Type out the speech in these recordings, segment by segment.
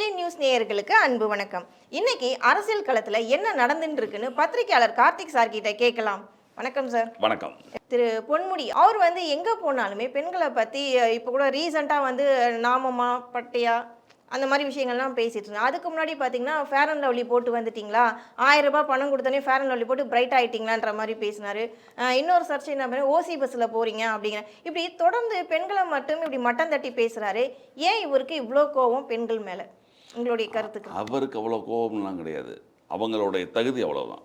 Populi news நேயர்களுக்கு அன்பு வணக்கம். இன்னைக்கு அரசியல் களத்துல என்ன நடந்துட்டு இருக்குன்னு பத்திரிகையாளர் கார்த்திக் சார் கிட்ட கேட்கலாம். வணக்கம் சார் வணக்கம். திரு பொன்முடி அவர் வந்து எங்க போனாலுமே பெண்களை பத்தி அஹ், இப்ப கூட ரீசெண்டா வந்து நாமமா பட்டையா அந்த மாதிரி விஷயங்கள்லாம் பேசிட்டு இருந்தாங்க. அதுக்கு முன்னாடி பார்த்தீங்கன்னா ஃபேர் அண்ட் லவ்லி போட்டு வந்துட்டீங்களா? ஆயிரம் ரூபாய் பணம் கொடுத்தோன்னே ஃபேர் அண்ட் லவ்லி போட்டு பிரைட் ஆயிட்டீங்களான்ற மாதிரி பேசினாரு. இன்னொரு சர்ச்சை என்ன பண்ண ஓசி பஸ்ஸில் போறீங்க அப்படிங்கிற. இப்படி தொடர்ந்து பெண்களை மட்டும் இப்படி மட்டம் தட்டி பேசுறாரு. ஏன் இவருக்கு இவ்வளோ கோவம் பெண்கள் மேல? உங்களுடைய கருத்துக்கு அவருக்கு அவ்வளோ கோபம்லாம் கிடையாது. அவங்களுடைய தகுதி அவ்வளோதான்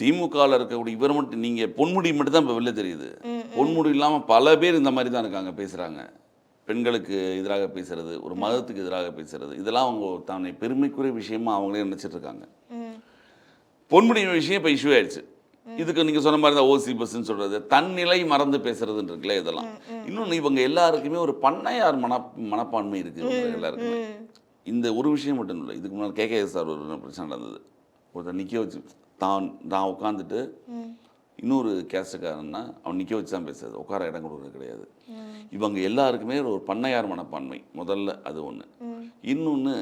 திமுகவில் இருக்கக்கூடிய இவர் மட்டும் நீங்கள் பொன்முடி மட்டும் தான் இப்போ வெளில தெரியுது. பொன்முடி இல்லாமல் பல பேர் இந்த மாதிரி தான் இருக்காங்க பேசுகிறாங்க பெண்களுக்கு எதிராக பேசுறது ஒரு மதத்துக்கு எதிராக பேசுறது இதெல்லாம் அவங்க தன்னை பெருமைக்குரிய விஷயமா அவங்களே நினைச்சிட்டு இருக்காங்க. பொன்முடி விஷயம் இப்போ இஷ்யூ ஆயிடுச்சு. இதுக்கு நீங்கள் சொன்ன மாதிரி தான் ஓசி பஸ்ன்னு சொல்கிறது தன்னிலை மறந்து பேசுறதுன்னு இருக்குல்ல இதெல்லாம் இன்னொன்று இவங்க எல்லாருக்குமே ஒரு பண்ணையார் மன மனப்பான்மை இருக்குது இவங்க எல்லாருக்குமே. இந்த ஒரு விஷயம் மட்டும் இல்லை இதுக்கு முன்னாடி கேகே சார் ஒரு பிரச்சனை நடந்தது. ஒருத்தர் நிற்க வச்சு தான் நான் உட்காந்துட்டு இன்னொரு கேஸ்டுக்காரன்னா அவன் நிற்க வச்சு தான் பேசுறது. உட்கார இடம் கொடுக்குறது கிடையாது. இவங்க எல்லாருக்குமே ஒரு பண்ணையார் மனப்பான்மை. முதல்ல அது ஒன்று இன்னொன்று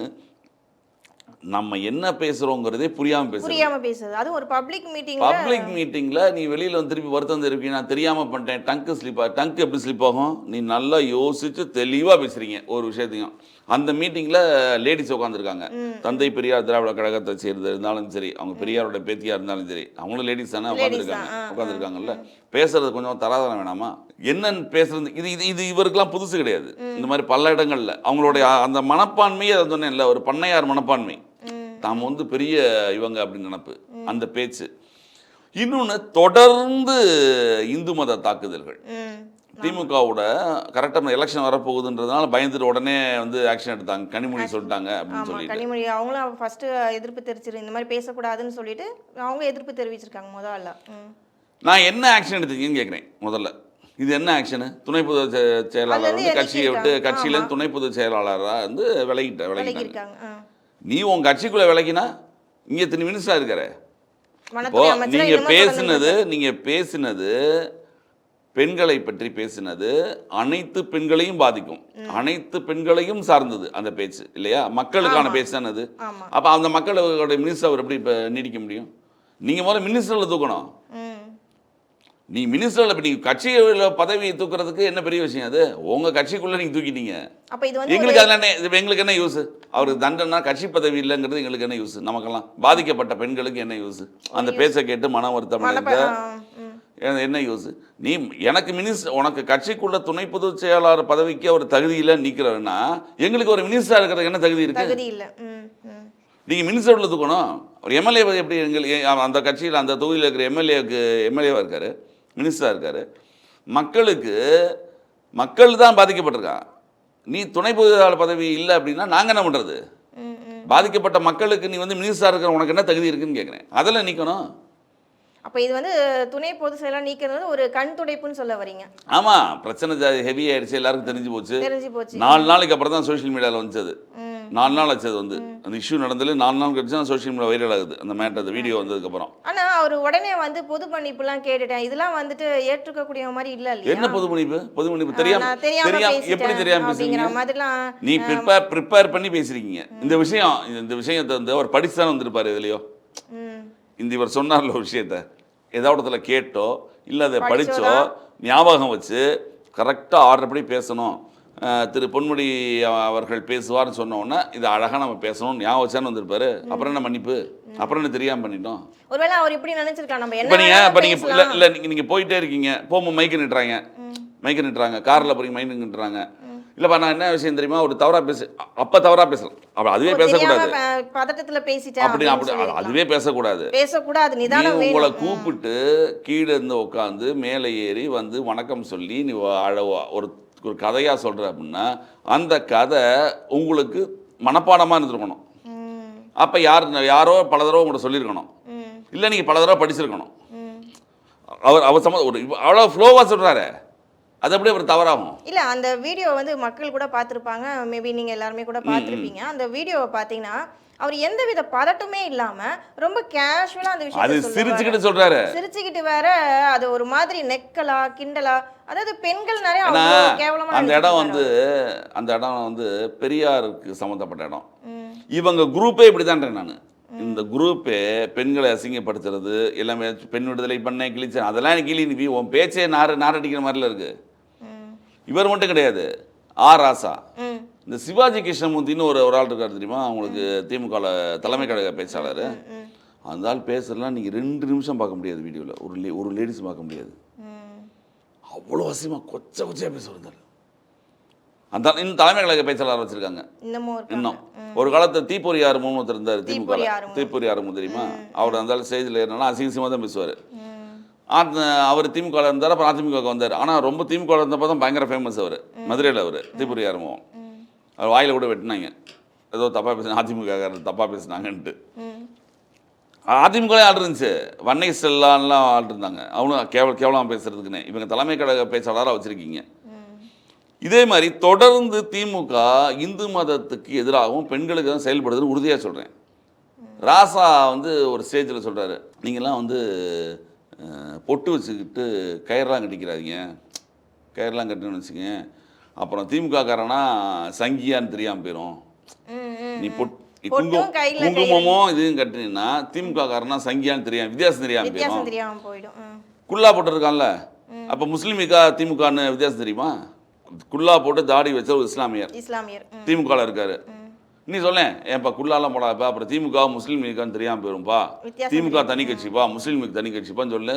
நம்ம என்ன பேசுகிறோங்கிறதே புரியாமல் பேசுகிறோம் புரியாம பேசுறது. அதுவும் ஒரு பப்ளிக் மீட்டிங்ல பப்ளிக் மீட்டிங்கில் நீ வெளியில் வந்து திருப்பி வருத்தம் தெரிவிக்க நான் தெரியாமல் பண்ணிட்டேன். டங்க்கு ஸ்லிப் ஆகும் டங்க் எப்படி ஸ்லிப் ஆகும்? நீ நல்லா யோசிச்சு தெளிவாக பேசுகிறீங்க ஒரு விஷயத்தையும். அந்த மீட்டிங்கில் லேடிஸ் உட்காந்துருக்காங்க தந்தை பெரியார் திராவிட கழகத்தை சேர்ந்து இருந்தாலும் சரி அவங்க பெரியாரோட பேத்தியாக இருந்தாலும் சரி அவங்களும் லேடிஸ் தானே உட்காந்துருக்காங்க உட்காந்துருக்காங்கல்ல பேசுறது கொஞ்சம் தராதரம் வேணாமா? என்னன்னு பேசுறது இது இது இது இவருக்கெல்லாம் புதுசு கிடையாது. இந்த மாதிரி பல இடங்கள்ல. அவங்களுடைய அந்த மனப்பான்மையே அதை சொன்னேன் இல்லை ஒரு பண்ணையார் மனப்பான்மை. தாம் வந்து பெரிய இவங்க அப்படின்னு நினப்பு அந்த பேச்சு. இன்னொன்று தொடர்ந்து இந்து மத தாக்குதல்கள். திமுகவோட கரெக்டாக எலெக்ஷன் வரப்போகுதுன்றதுனால பயந்துட்டு உடனே வந்து ஆக்ஷன் எடுத்தாங்க. கனிமொழி சொல்லிட்டாங்க அப்படின்னு சொல்லிட்டு. கனிமொழி அவங்களும் ஃபர்ஸ்ட் எதிர்ப்பு தெரிவிச்சிரு இந்த மாதிரி பேசக்கூடாதுன்னு சொல்லிட்டு அவங்க எதிர்ப்பு தெரிவிச்சிருக்காங்க முதல்ல. நான் என்ன ஆக்ஷன் எடுத்தீங்கன்னு கேட்குறேன் முதல்ல. இது என்ன ஆக்ஷனு துணை பொதுச் செயலாளர் வந்து கட்சியை விட்டு. கட்சியிலேருந்து துணை பொதுச் செயலாளராக வந்து விலகிட்ட விலகி விலகிட்டாங்க. நீ உன் கட்சிக்குள்ளே விலகினா இங்கே திரு மினிஸ்டராக இருக்கிற? இப்போ வனத்துறை அமைச்சரா நீங்க இன்னமும் பேசினது நீங்க பேசினது பெண்களை பற்றி பேசினது அனைத்து பெண்களையும் பாதிக்கும். அனைத்து பெண்களையும் சார்ந்தது அந்த பேச்சு இல்லையா? மக்களுக்கான. பேச்சு தானே அது? அப்ப அந்த மக்களோட மினிஸ்டர் அவர் எப்படி இப்ப நீடிக்க முடியும்? நீங்க முதல்ல மினிஸ்டர்ல தூக்கணும். நீ மினிஸ்டர்ல இப்ப நீங்க கட்சியில பதவியை தூக்குறதுக்கு என்ன பெரிய விஷயம் அது? உங்க கட்சிக்குள்ள நீங்க தூக்கிட்டீங்க. அப்ப இது வந்து எங்களுக்கு அதில் என்ன இது எங்களுக்கு என்ன யூஸ் அவருக்கு தண்டனை கட்சி பதவி இல்லைங்கிறது எங்களுக்கு என்ன யூஸ் நமக்கெல்லாம் பாதிக்கப்பட்ட பெண்களுக்கு என்ன யூஸ் அந்த பேச்சை கேட்டு மன வருத்தம். என்ன- யூஸ் நீ எனக்கு மினிஸ்டர் உனக்கு கட்சிக்குள்ள துணை பொதுச் செயலாளர் பதவிக்கு அவர் தகுதி இல்லைன்னு நிற்கிறன்னா எங்களுக்கு ஒரு மினிஸ்டர் இருக்கிறதுக்கு என்ன தகுதி இருக்கு? நீங்கள் மினிஸ்டர்ல தூக்கணும். ஒரு எம்எல்ஏ எப்படி எங்கள் அந்த கட்சியில் அந்த தொகுதியில் இருக்கிற எம்எல்ஏக்கு எம்எல்ஏவாக இருக்காரு? மினிஸ்டராக இருக்காரு. மக்களுக்கு மக்கள் தான் பாதிக்கப்பட்டிருக்கான் நீ துணை பொதுச் பதவி இல்லை அப்படின்னா நாங்கள் என்ன பண்ணுறது பாதிக்கப்பட்ட மக்களுக்கு நீ வந்து மினிஸ்டராக இருக்கிற உனக்கு என்ன தகுதி இருக்குன்னு கேட்குறேன் அதில் நிற்கணும் அப்ப இது வந்து துணை பொதுச் செயலாளர் நீக்கிறது ஒரு கண் துடைப்புன்னு சொல்ல வரீங்க. ஆமாம் பிரச்சனை ஹெவி ஆயிடுச்சு எல்லாருக்கும் தெரிஞ்சு போச்சு. தெரிஞ்சு போச்சு. நாலு நாளைக்கு அப்புறம் தான் சோஷியல் மீடியாவில் வந்துச்சு ம். நாலு நாள் ஆச்சு அது வந்து. அந்த இஷ்யூ நடந்தது நாலு நாள் கழிச்சு தான் சோஷியல் மீடியா வைரல் ஆகுது. அந்த மேட்டர் அந்த வீடியோ வந்ததுக்கப்புறம். ஆனா அவர் உடனே வந்து பொது மன்னிப்புலாம் கேட்டுட்டேன். இதெல்லாம் வந்துட்டு ஏற்றுக்கக்கூடிய மாதிரி இல்ல என்ன பொது மன்னிப்பு? பொது மன்னிப்பு தெரியாம தெரியாம எப்படி தெரியாம பேசுறீங்க? மாதிரிலாம் நீ ப்ரிப்பேர் ப்ரிப்பேர் பண்ணி பேசுறீங்க. இந்த விஷயம் இந்த விஷயத்தை வந்து அவர் படிச்சு தானே வந்திருப்பாரு இதுலயோ? இந்த இவர் சொன்னார்ல ஒரு விஷயத்த. ஏதாவது இடத்துல கேட்டோ இல்லை அதை படிச்சோ. ஞாபகம் வச்சு கரெக்டாக ஆர்டர் படி பேசணும். திரு பொன்முடி அவ- அவர்கள் பேசுவார்னு சொன்ன உடனே இது அழகாக நம்ம பேசணும்னு ஞாபகம் வச்சான்னு வந்திருப்பாரு. அப்புறம் என்ன மன்னிப்பு? அப்புறம் என்ன தெரியாமல் பண்ணிட்டோம்? ஒருவேளை அவர் இப்படி நினைச்சிருக்கா நம்ம என்ன இப்போ நீங்கள் இப்போ நீங்கள் இல்லை. இல்லை நீங்கள் நீங்கள் போயிட்டே இருக்கீங்க. போகும்போது மைக்கு நிட்டுறாங்க மைக்கு நிட்டுறாங்க காரில் போறீங்க மைக்கு நிட்டுறாங்க இல்லைப்பா நான் என்ன விஷயம் தெரியுமா? ஒரு தவறாக பேசு அப்போ தவறாக பேசலாம். அப்போ அதுவே பேசக்கூடாது. பதட்டத்துல பேசிட்டேன் அப்படி அப்படி. அதுவே பேசக்கூடாது. பேசக்கூடாது நிதானம் உங்களை கூப்பிட்டு கீழே இருந்து உட்காந்து மேலே ஏறி வந்து வணக்கம் சொல்லி நீ ஒரு ஒரு கதையாக சொல்கிற அப்படின்னா அந்த கதை உங்களுக்கு மனப்பாடமாக இருந்திருக்கணும். அப்போ யார் யாரோ பல தடவை உங்கள்கிட்ட சொல்லியிருக்கணும். இல்லை நீங்கள் பல தடவை படிச்சிருக்கணும். அவர் அவர் சம்ம ஒரு அவ்வளோ ஃப்ளோவாக சொல்கிறாரு அது அப்படியே ஒரு தவறாகும்? இல்ல அந்த வீடியோ வந்து மக்கள் கூட பார்த்துருப்பாங்க. மேபி நீங்க எல்லாருமே கூட பார்த்துருப்பீங்க. அந்த வீடியோவை பார்த்தீங்கன்னா அவர் எந்தவித பதட்டமே இல்லாம ரொம்ப கேஷுவலா அந்த அது விஷயத்தை சொல்லுவாரு. சிரிச்சுக்கிட்டு சொல்றாரு. சிரிச்சுக்கிட்டு வேற அது ஒரு மாதிரி நெக்கலா கிண்டலா அதாவது பெண்கள் நிறைய கேவலமா அந்த இடம். வந்து அந்த இடம் வந்து பெரியாருக்கு சம்மந்தப்பட்ட இடம். இவங்க குரூப்பே இப்படிதான்றேன் நான். இந்த குரூப்பே பெண்களை அசிங்கப்படுத்துறது எல்லாமே பெண் விடுதலை பண்ண கிழிச்சேன் அதெல்லாம் எனக்கு கிளி நீ உன் பேச்சே நார் நாரடிக்கிற மாதிரில இருக்கு. இவர் மட்டும் கிடையாது. ஆ ராசா. இந்த சிவாஜி கிருஷ்ணமூர்த்தின்னு ஒரு ஒரு ஆள் இருக்காரு தெரியுமா? அவங்களுக்கு திமுக தலைமை கழக பேச்சாளர். அந்த ஆள் பேசுறதுலாம் நீங்கள் ரெண்டு நிமிஷம் பார்க்க முடியாது வீடியோவில் ஒரு லே ஒரு லேடிஸ் பார்க்க முடியாது. அவ்வளோ அசியமா கொச்ச கொச்சையாக பேச இருந்தார் அந்த இன்னும் தலைமை கழக பேச்சாளர் வச்சிருக்காங்க. இன்னும். ஒரு காலத்துல தீப்பொறி ஆறுமுகம் ஒருத்தர் இருந்தார் திமுக தீப்பொறி ஆறுமுகம் தெரியுமா? அவர் அந்த ஸ்டேஜில் ஏறினா அசிங்கசியமாக தான் பேசுவார். அவர் திமுக இருந்தார் அப்புறம் அதிமுக வந்தார். ஆனால் ரொம்ப திமுக இருந்தப்போ தான் பயங்கர ஃபேமஸ் அவர். மதுரையில் அவர் தீப்பொறி ஆறுமுகம் வாயில கூட வெட்டினாங்க. ஏதோ தப்பாக பேசின அதிமுக தப்பாக பேசினாங்கன்ட்டு. ம். அதிமுகலே ஆள் இருந்துச்சு. வன்னை செல்லான்லாம் ஆள் இருந்தாங்க. அவனும் கேவல கேவலமாக பேசுறதுக்குன்னு. இவங்க தலைமை கழக பேச்சாளராக வச்சுருக்கீங்க. இதே மாதிரி தொடர்ந்து திமுக இந்து மதத்துக்கு எதிராகவும் பெண்களுக்கு தான் செயல்படுதுன்னு உறுதியாக சொல்கிறேன் ராசா வந்து ஒரு ஸ்டேஜில் சொல்கிறாரு நீங்கள்லாம் வந்து பொட்டு வச்சுக்கிட்டு கயிறெலாம் கட்டிக்கிறாதீங்க. கயிறெலாம் கட்டணும்னு வச்சுக்கங்க. அப்புறம் திமுக காரனா சங்கியான்னு தெரியாமல் போயிடும் ம், ம். நீ பொட் குங்குமம் இதுவும் கட்டினீங்கன்னா திமுக காரனா சங்கியான்னு தெரியாம வித்தியாசம் தெரியாம போயிடும். குல்லா போட்டிருக்கான்ல? அப்போ முஸ்லீமிக்கா திமுகன்னு வித்தியாசம் தெரியுமா? குல்லா போட்டு தாடி வச்ச ஒரு இஸ்லாமியர். இஸ்லாமியர் திமுகவில் இருக்காரு. நீ சொல்லேன் ஏன்ப்பா குல்லாலாம் போடாப்பா அப்புறம் திமுக முஸ்லீம் லீக்கான்னு தெரியாமல் போயிரும்பா. வித்தியாசம் திமுக தனி கட்சிப்பா முஸ்லீம் லீக் தனி கட்சிப்பான்னு சொல்லு.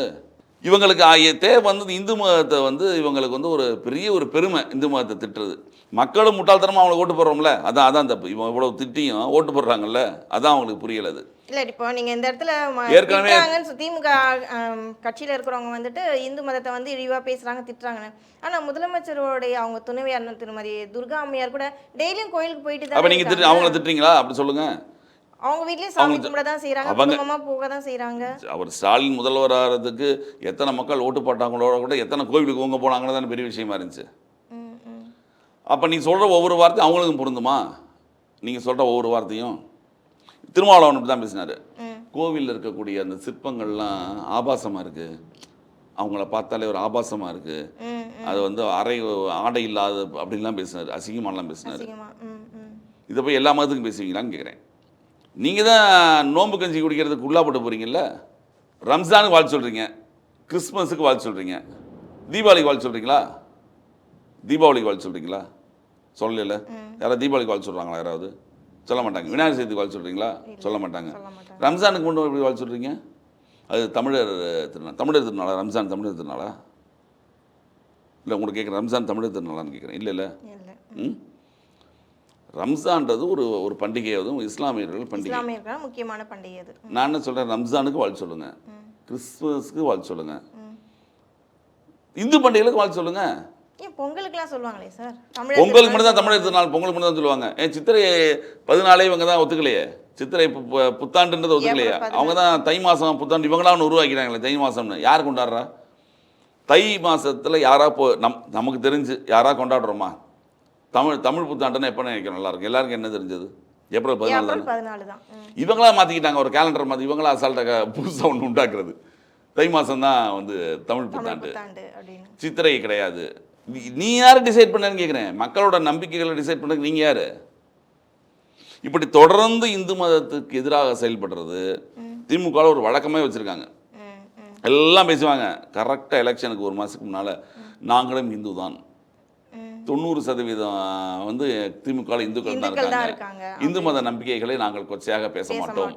இவங்களுக்கு தேவை வந்து இந்து மதத்தை வந்து இவங்களுக்கு வந்து ஒரு பெரிய ஒரு பெருமை இந்து மதத்தை திட்டுறது. மக்களும் முட்டாள்தனமாக அவங்களுக்கு ஓட்டு போடுறோம்ல அதான் அதான் தப்பு. இவன் இவ்வளவு திட்டியும் ஓட்டு போடுறாங்கல்ல அதான் அவங்களுக்கு புரியல அது. இல்ல இப்போ நீங்க இந்த இடத்துல ஏற்கனவே- திமுக கட்சியில இருக்கிறவங்க வந்துட்டு இந்து மதத்தை வந்து இழிவா பேசுறாங்க திட்டுறாங்கன்னு. ஆனா முதலமைச்சருடைய அவங்க துணைவியார் திருமதி துர்கா அம்மையார் கூட டெய்லியும் கோயிலுக்கு போயிட்டு அப்போ நீங்கள் திட்டு அவங்கள திட்டுறீங்களா? அப்படி சொல்லுங்க. அவங்க வீட்லயும் சாமி கும்பிட தான் செய்யறாங்க குடும்பமா போக தான் செய்யறாங்க அவர் ஸ்டாலின் முதல்வர் ஆகிறதுக்கு எத்தனை மக்கள் ஓட்டு போட்டாங்களோட கூட எத்தனை கோவிலுக்கு உங்க போனாங்கன்னு தானே பெரிய விஷயமா இருந்துச்சு. அப்போ நீ சொல்கிற ஒவ்வொரு வார்த்தையும் அவங்களுக்கும் பொருந்துமா? நீங்கள் சொல்கிற ஒவ்வொரு வார்த்தையும். திருமாவளவன் தான் பேசினார். கோவிலில் இருக்கக்கூடிய அந்த சிற்பங்கள்லாம் ஆபாசமாக இருக்குது அவங்கள பார்த்தாலே ஒரு ஆபாசமாக இருக்குது ம், அது வந்து அரை ஆடை இல்லாத அப்படின்லாம் பேசினார் அசிங்கமானலாம் பேசினார். இதை போய் எல்லா மதத்துக்கும் பேசுவீங்களான்னு கேட்குறேன் நீங்கள் தான் நோன்பு கஞ்சி குடிக்கிறதுக்கு உள்ளாப்பட்டு போகிறீங்கல்ல ரம்ஜானுக்கு வாழ்த்து சொல்கிறீங்க கிறிஸ்மஸுக்கு வாழ்த்து சொல்கிறீங்க தீபாவளிக்கு வாழ்த்து சொல்கிறீங்களா தீபாவளிக்கு வாழ்த்து சொல்கிறீங்களா சொல்லல யாராவது தீபாவளிக்கு வாழ்த்து சொல்கிறாங்களா யாராவது? சொல்ல மாட்டாங்க. விநாயகர் சதுர்த்திக்கு வாழ்த்து சொல்கிறீங்களா சொல்ல மாட்டாங்க. ரம்ஜானுக்கு மட்டும் எப்படி வாழ்த்து சொல்கிறீங்க அது தமிழர் திருநாள்? தமிழர் திருநாளா? ரம்ஜான் தமிழர் திருநாளா? இல்லை உங்களுக்கு கேட்குறேன் ரம்ஜான் தமிழர் திருநாளான்னு கேட்குறேன் இல்லை இல்ல. ம்? ரம்ஜான்றது ஒரு ஒரு பண்டிகை அதுவும் இஸ்லாமியர்கள் பண்டிகை. முக்கியமான பண்டிகை அது. நான் என்ன சொல்கிறேன் ரம்ஜானுக்கு வாழ்த்து சொல்லுங்க. கிறிஸ்துமஸ்க்கு வாழ்த்து சொல்லுங்க. ம். இந்து பண்டிகைகளுக்கு வாழ்த்து சொல்லுங்க. ஏன் பொங்கலுக்குலாம் சொல்லுவாங்களே சார்? பொங்கலுக்கு மட்டும் தான் தமிழர் திருநாள் பொங்கலுக்கு மட்டும் தான் சொல்லுவாங்க. ஏன் சித்திரை பதினாலே இவங்க தான் ஒத்துக்கலையே? சித்திரை புத்தாண்டுன்றது ஒத்துக்கலையே. அவங்க தான் தை மாதம் புத்தாண்டு இவங்களா ஒன்று உருவாக்கிறாங்களே தை மாதம்னு யார் கொண்டாடுறா? தை மாசத்துல யாரா போ நம் நமக்கு தெரிஞ்சு யாரா கொண்டாடுறோமா? தமிழ் தமிழ் புத்தாண்டுன்னு எப்போ நினைக்கிறோம் எல்லாருக்கும் எல்லாருக்கும் என்ன தெரிஞ்சது? ஏப்ரல் பதினாலு தானே. இவங்களா மாற்றிக்கிட்டாங்க ஒரு கேலண்டர் மாற்றி இவங்களா அசால்ட்டாக புதுசாக ஒன்று உண்டாக்குறது. தை மாதம் தான் வந்து தமிழ் புத்தாண்டு. சித்திரை கிடையாது. நீ- யார் டிசைட் பண்ணன்னு கேட்குறேன் மக்களோட நம்பிக்கைகளை டிசைட் பண்ணதுக்கு நீங்கள் யார்? இப்படி தொடர்ந்து இந்து மதத்துக்கு எதிராக செயல்படுறது திமுக ஒரு வழக்கமே வச்சுருக்காங்க. எல்லாம் பேசுவாங்க. கரெக்டாக எலெக்ஷனுக்கு ஒரு மாதத்துக்கு முன்னால் நாங்களும் இந்து தான். தொண்ணூறு சதவீதம் வந்து திமுக இந்துக்கள் தான் இருக்காங்க. இந்து மத நம்பிக்கைகளை நாங்கள் கொச்சையாக பேச மாட்டோம்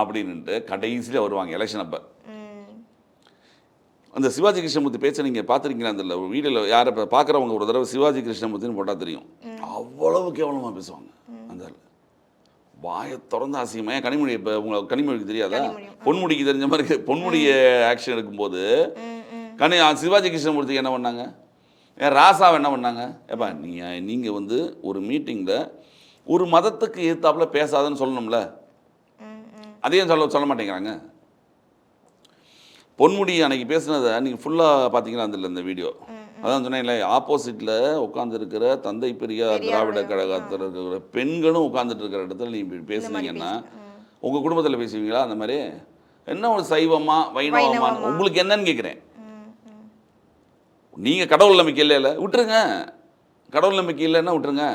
அப்படின்ட்டு கடைசியில் வருவாங்க எலெக்ஷன் அப்போ. அந்த சிவாஜி கிருஷ்ணமூர்த்தி பேச்சை நீங்கள் பார்த்துருக்கீங்களா அந்த வீடியோவில் யாரை இப்போ பார்க்குறவங்க ஒரு தடவை சிவாஜி கிருஷ்ணமூர்த்தின்னு போட்டால் தெரியும். அவ்வளவு கேவலமாக பேசுவாங்க அந்த. வாயை திறந்து அசிங்கமாக ஏன் கனிமொழி இப்போ உங்களுக்கு கனிமொழிக்கு தெரியாதா? பொன்முடிக்கு தெரிஞ்ச மாதிரி. பொன்முடிய ஆக்ஷன் எடுக்கும்போது. கனி சிவாஜி கிருஷ்ணமூர்த்திக்கு என்ன பண்ணாங்க? ராசாவை என்ன பண்ணாங்க? ஏப்பா நீங்கள் நீங்கள் வந்து ஒரு மீட்டிங்கில் ஒரு மதத்துக்கு எதிர்த்தாப்புல பேசாதன்னு சொல்லணும்ல. அதையும் சொல்ல சொல்ல மாட்டேங்கிறாங்க. பொன்முடி அன்னைக்கு பேசுனதை நீங்கள் ஃபுல்லாக பார்த்தீங்களா அந்த இந்த வீடியோ? அதான் சொன்னேன்ல ஆப்போசிட்டில் உட்காந்துருக்கிற தந்தை பெரியார் திராவிட கழகத்தில் இருக்கிற பெண்களும் உட்காந்துட்டு இருக்கிற இடத்துல நீ இப்படி பேசுனீங்கன்னா உங்கள் குடும்பத்தில் பேசுவீங்களா? அந்த மாதிரி என்ன ஒரு சைவமா வைணவமா. உங்களுக்கு என்னன்னு கேட்குறேன். நீங்கள் கடவுள் நம்பிக்கை இல்லை இல்லை விட்டுருங்க. கடவுள் நம்பிக்கை இல்லைன்னா விட்டுருங்க.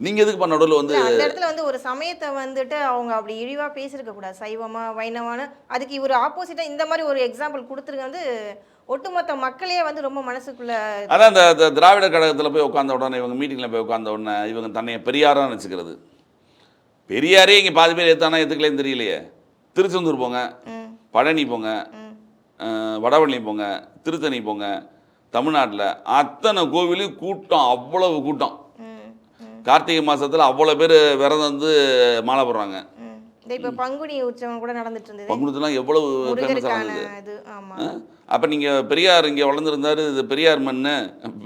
நீங்கள் எதுக்கு பண்ண நடுவில் வந்து அந்த இடத்துல வந்து ஒரு சமயத்தை வந்துட்டு அவங்க அப்படி இழிவா பேசியிருக்க கூடாது. சைவமா வைணவான அதுக்கு இவர் ஆப்போசிட்டா இந்த மாதிரி ஒரு எக்ஸாம்பிள் கொடுத்துருக்க வந்து ஒட்டுமொத்த மக்களையே வந்து ரொம்ப மனசுக்குள்ள அதான் இந்த இந்த திராவிட கழகத்தில் போய் உட்காந்த உடனே இவங்க மீட்டிங்கில் போய் உட்காந்த உடனே இவங்க தன்னைய பெரியாராக நினச்சிக்கிறது. பெரியாரே இங்கே பாதி பேர் எத்தானா எத்துக்கலேன்னு தெரியலையே. திருச்செந்தூர் போங்க பழனி போங்க வடபழனி போங்க திருத்தணி போங்க தமிழ்நாட்டில் அத்தனை கோவிலும் கூட்டம் அவ்வளவு கூட்டம். கார்த்திகை மாதத்தில் அவ்வளோ பேர் விரதம் வந்து மாலை போடுறாங்க. இப்ப பங்குனி உற்சவம் கூட நடந்துட்டு இருந்தது. எவ்வளவு அப்போ நீங்கள் பெரியார் இங்கே வளர்ந்துருந்தாரு இது பெரியார் மண்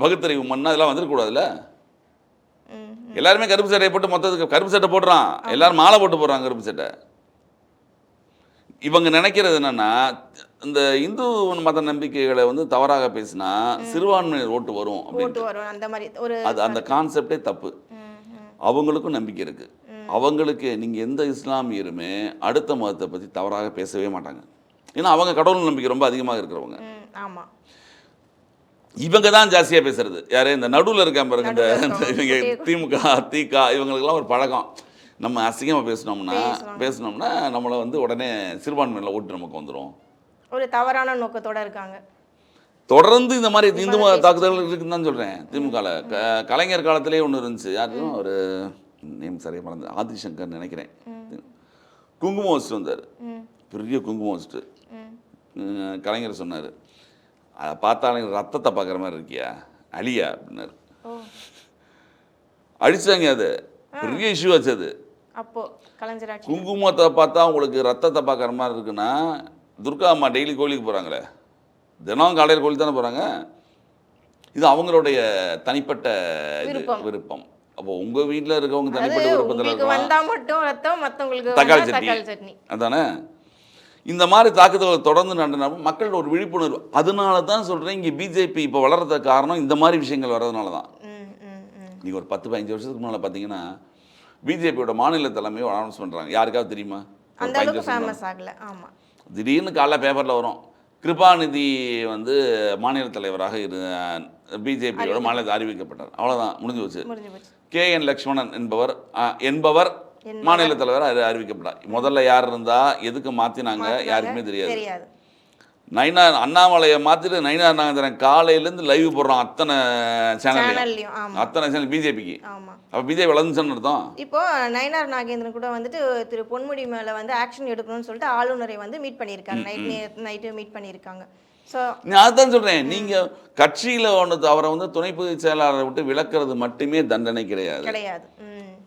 பகுத்தறிவு மண் அதெல்லாம் வந்துருக்கூடாதுல்ல எல்லாருமே கருப்பு சட்டையை போட்டு மொத்தத்துக்கு கருப்பு சட்டை போடுறான். எல்லாரும் மாலை போட்டு போடுறாங்க கருப்பு சட்டை. இவங்க நினைக்கிறது என்னன்னா இந்த இந்து மத நம்பிக்கைகளை வந்து தவறாக பேசினா சிறுபான்மையினர் ஓட்டு வரும் அப்படின்னு அது அந்த கான்செப்டே தப்பு. அவங்களுக்கும் நம்பிக்கை இருக்கு. அவங்களுக்கு நீங்கள் எந்த இஸ்லாமியருமே அடுத்த மதத்தை பற்றி தவறாக பேசவே மாட்டாங்க. ஏன்னா அவங்க கடவுள் நம்பிக்கை ரொம்ப அதிகமாக இருக்கிறவங்க. ம், ஆமா. இவங்க தான் ஜாஸ்தியாக பேசுறது. யாரு? இந்த நடுவில் இருக்கான் பாருங்க இந்த. இவங்க திமுக திக இவங்களுக்கெல்லாம் ஒரு பழக்கம். நம்ம அசிங்கமாக பேசினோம்னா. பேசினோம்னா நம்மளை வந்து உடனே சிறுபான்மையில் ஓட்டு நமக்கு வந்துடும் ஒரு தவறான நோக்கத்தோட இருக்காங்க. தொடர்ந்து இந்த மாதிரி இந்து மத தாக்குதல்கள் இருக்குன்னு தான் சொல்கிறேன் திமுகவில் கலைஞர் காலத்திலே ஒன்று இருந்துச்சு. யாரும் ஒரு நேம் சரியாக மறந்து ஆதிசங்கர் நினைக்கிறேன். குங்குமம் வச்சுட்டு வந்தார். பெரிய குங்குமம் வச்சுட்டு கலைஞர் சொன்னார். அதை பார்த்தாலும் ரத்தத்தை பார்க்குற மாதிரி இருக்கியா? அழியா அப்படின்னாரு. ஓ. அடிச்சாங்க அது. பெரிய இஷ்யூ ஆச்சு அது. அப்போ குங்குமத்தை பார்த்தா உங்களுக்கு ரத்தத்தை பார்க்குற மாதிரி இருக்குன்னா துர்கா அம்மா டெய்லி கோயிலுக்கு போகிறாங்களே தினம் காலையில் கோயிலுக்கு தானே போகிறாங்க இது அவங்களுடைய தனிப்பட்ட இது விருப்பம். அப்போ உங்கள் வீட்டில் இருக்கவங்க தனிப்பட்ட விருப்பத்தில் வந்தா மட்டும் ரத்தம் தக்காளி சட்னி. அதானே? இந்த மாதிரி தாக்குதல்கள் தொடர்ந்து நடந்தனால மக்களோட ஒரு விழிப்புணர்வு. அதனால தான் சொல்கிறேன் இங்கே பிஜேபி இப்போ வளர்றதுக்கு காரணம் இந்த மாதிரி விஷயங்கள் வர்றதுனால தான். நீங்கள் ஒரு பத்து பதினஞ்சு வருஷத்துக்கு முன்னால் பார்த்தீங்கன்னா பிஜேபியோட மாநில தலைமையை அனௌன்ஸ் பண்ணுறாங்க யாருக்காவது தெரியுமா? ஒரு அந்த பதினஞ்சு அளவுக்கு வருஷத்துக்கு முன்னால. ஃபேமஸ் ஆகல. ஆமா. திடீர்னு காலைல பேப்பரில் வரும். கிருபாநிதி வந்து மாநில தலைவராக இரு பிஜேபியோட மாநில அறிவிக்கப்பட்டார். அவ்வளோதான் முடிஞ்சு போச்சு. முடிஞ்சு போச்சு. கே என் லக்ஷ்மணன் என்பவர் என்பவர். மாநில தலைவர் அறி- அறிவிக்கப்பட்டார். முதல்ல யார் இருந்தா எதுக்கு மாற்றினாங்க மாத்துனாங்க, யாருக்குமே தெரியாது. நயினார் அண்ணாமலையை மாற்றிட்டு நயினார் நாகேந்திரன் காலையிலேருந்து லைவ் போடுறோம் அத்தனை சேனல்லையும் அத்தனை சேனல் பிஜேபிக்கு. ஆமா. அப்போ பிஜேபி வளர்ந்துச்சுன்னு அர்த்தம். இப்போ நயனார் நாகேந்திரன் கூட வந்துட்டு திரு பொன்முடி மேல வந்து ஆக்ஷன் எடுக்கணும்னு சொல்லிட்டு ஆளுநரை வந்து மீட் பண்ணியிருக்காங்க நைட் நைட்டு மீட் பண்ணியிருக்காங்க. ஸோ நான் அதுதான் சொல்கிறேன் நீங்கள் கட்சியில் ஒன்று அவரை வந்து துணை பொதுச் செயலாளரை விட்டு விளக்குறது மட்டுமே தண்டனை கிடையாது. கிடையாது.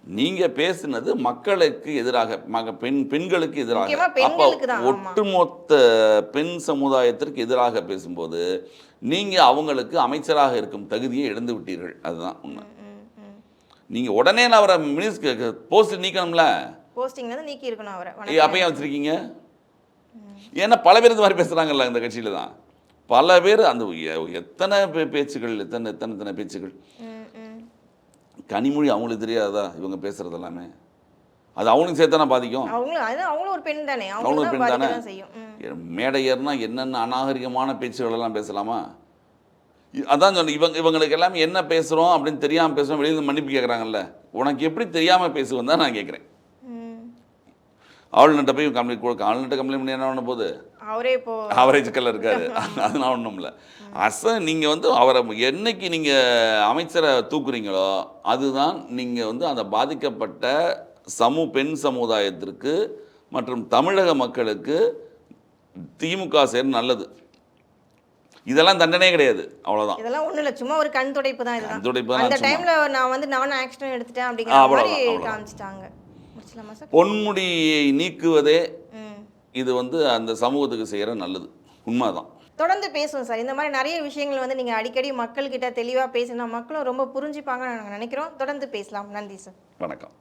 நீங்க பேசுனது மக்களுக்கு எதிராக மக பெண் பெண்களுக்கு எதிராக. அப்போ. ஒட்டுமொத்த பெண் சமுதாயத்திற்கு எதிராக பேசும்போது நீங்க அவங்களுக்கு அமைச்சராக இருக்கும் தகுதியை இழந்து விட்டீர்கள். அதுதான் உண்மை. ம் ம் நீங்க உடனே நான் அவரை மினிஸ்டர் போஸ்ட் நீக்கணும்ல? போஸ்டிங்ல இருந்து நீக்கி இருக்கணும் அவரை. வச்சிருக்கீங்க? ஏன்னா பல பேர் இந்த மாதிரி பேசுறாங்கல்ல இந்த கட்சியில தான். பல பேர் அந்த எத்தனை பேச்சுகள் எத்தனை எத்தனை எத்தனை பேச்சுகள். கனிமொழி அவங்களுக்கு தெரியாதா இவங்க பேசுறது எல்லாமே அது அவங்களுக்கு சேர்த்தானே பாதிக்கும்? அவங்களும் அவங்களும் ஒரு பெண் தானே. அவங்களும் அவங்களும் பெண் தான்? மேடை ஏறினா என்னென்ன அநாகரிகமான பேச்சுகள் எல்லாம் பேசலாமா அதான் சொன்னேன் இவங்க இவங்களுக்கு எல்லாமே என்ன பேசுகிறோம் அப்படின்னு தெரியாமல் பேசுகிறோம் வெளியில் மன்னிப்பு கேட்குறாங்கல்ல உனக்கு எப்படி தெரியாமல் பேசுவேன் தான் நான் கேட்குறேன் ஆளுநர்கிட்ட போய் கம்ப்ளைண்ட் கொடுக்க ஆளுநர்கிட்ட கம்ப்ளைண்ட் பண்ணி என்ன பண்ண போகுது? அவரே இப்போ அவரே சிக்கல்ல இருக்காரு. அதனால ஒன்றும் இல்லை. அச நீங்கள் வந்து அவரை என்னைக்கு நீங்கள் அமைச்சரை தூக்குறீங்களோ அதுதான் நீங்கள் வந்து அந்த பாதிக்கப்பட்ட சமூ பெண் சமுதாயத்திற்கு மற்றும் தமிழக மக்களுக்கு திமுக செய்யறது நல்லது. இதெல்லாம் தண்டனையே கிடையாது. அவ்வளோதான் இதெல்லாம் ஒண்ணும் இல்ல. சும்மா ஒரு கண் துடைப்பு தான் கண் துடைப்பு தான் அந்த. டைம்ல நான் வந்து நானும் ஆக்ஷன் எடுத்துட்டேன் அப்படிங்கிற மாதிரி. காமிச்சிட்டாங்க. பொன்முடியை நீக்குவதே இது வந்து அந்த சமூகத்துக்கு செய்கிற நல்லது. உண்மைதான். தொடர்ந்து பேசுவோம் சார். இந்த மாதிரி நிறைய விஷயங்கள் வந்து நீங்க அடிக்கடி மக்கள்கிட்ட தெளிவா பேசினா மக்களும் ரொம்ப புரிஞ்சுப்பாங்கன்னு நாங்கள் நினைக்கிறோம். தொடர்ந்து பேசலாம். நன்றி சார். வணக்கம்.